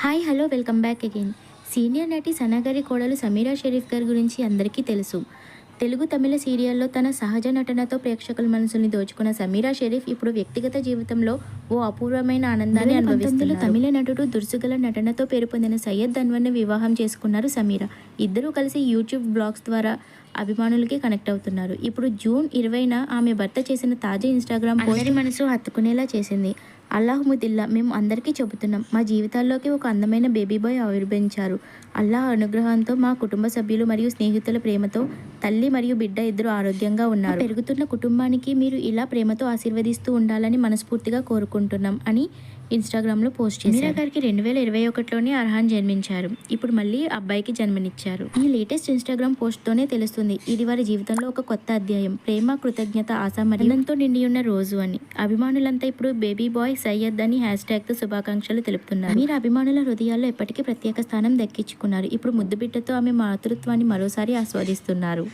Hi hello welcome back again. Senior నటి సనా గారి కోడలు సమీరా షరీఫ్ గారి గురించి అందరికీ తెలుసు. తెలుగు తమిళ సీరియల్లో తన సహజ నటనతో ప్రేక్షకుల మనసుని దోచుకున్న సమీరా షరీఫ్ ఇప్పుడు వ్యక్తిగత జీవితంలో ఓ అపూర్వమైన ఆనందాన్ని అనుభవిస్తున్నారు. తమిళ నటుడు దుర్సుగల నటనతో పేరు పొందిన సయ్యద్ అన్వర్ని వివాహం చేసుకున్నారు సమీరా. ఇద్దరూ కలిసి యూట్యూబ్ బ్లాగ్స్ ద్వారా అభిమానులకి కనెక్ట్ అవుతున్నారు. ఇప్పుడు జూన్ ఇరవైన ఆమె భర్త చేసిన తాజా ఇన్స్టాగ్రామ్ పోస్ట్ మనసు హత్తుకునేలా చేసింది. అల్లాహముదిల్లా మేము అందరికీ చెబుతున్నాం. మా జీవితాల్లోకి ఒక అందమైన బేబీ బాయ్ ఆవిర్భవించారు. అల్లాహ్ అనుగ్రహంతో మా కుటుంబ సభ్యులు మరియు స్నేహితుల ప్రేమతో తల్లి మరియు బిడ్డ ఇద్దరు ఆరోగ్యంగా ఉన్నారు. పెరుగుతున్న కుటుంబానికి మీరు ఇలా ప్రేమతో ఆశీర్వదిస్తూ ఉండాలని మనస్ఫూర్తిగా కోరుకుంటున్నాం అని ఇన్స్టాగ్రామ్లో పోస్ట్ చేశారు. మీరా గారికి రెండు వేల ఇరవై ఒకటిలోనే అర్హాన్ జన్మించారు. ఇప్పుడు మళ్ళీ అబ్బాయికి జన్మనిచ్చారు. ఈ లేటెస్ట్ ఇన్స్టాగ్రామ్ పోస్ట్తోనే తెలుస్తుంది ఇది వారి జీవితంలో ఒక కొత్త అధ్యాయం. ప్రేమ కృతజ్ఞత ఆశ మరణంతో నిండి ఉన్న రోజు అని. అభిమానులంతా ఇప్పుడు బేబీ బాయ్ సయ్యద్ అని హ్యాష్ ట్యాగ్తో శుభాకాంక్షలు తెలుపుతున్నారు. మీరు అభిమానుల హృదయాల్లో ఎప్పటికీ ప్రత్యేక స్థానం దక్కించుకున్నారు. ఇప్పుడు ముద్దుబిడ్డతో ఆమె మాతృత్వాన్ని మరోసారి ఆస్వాదిస్తున్నారు.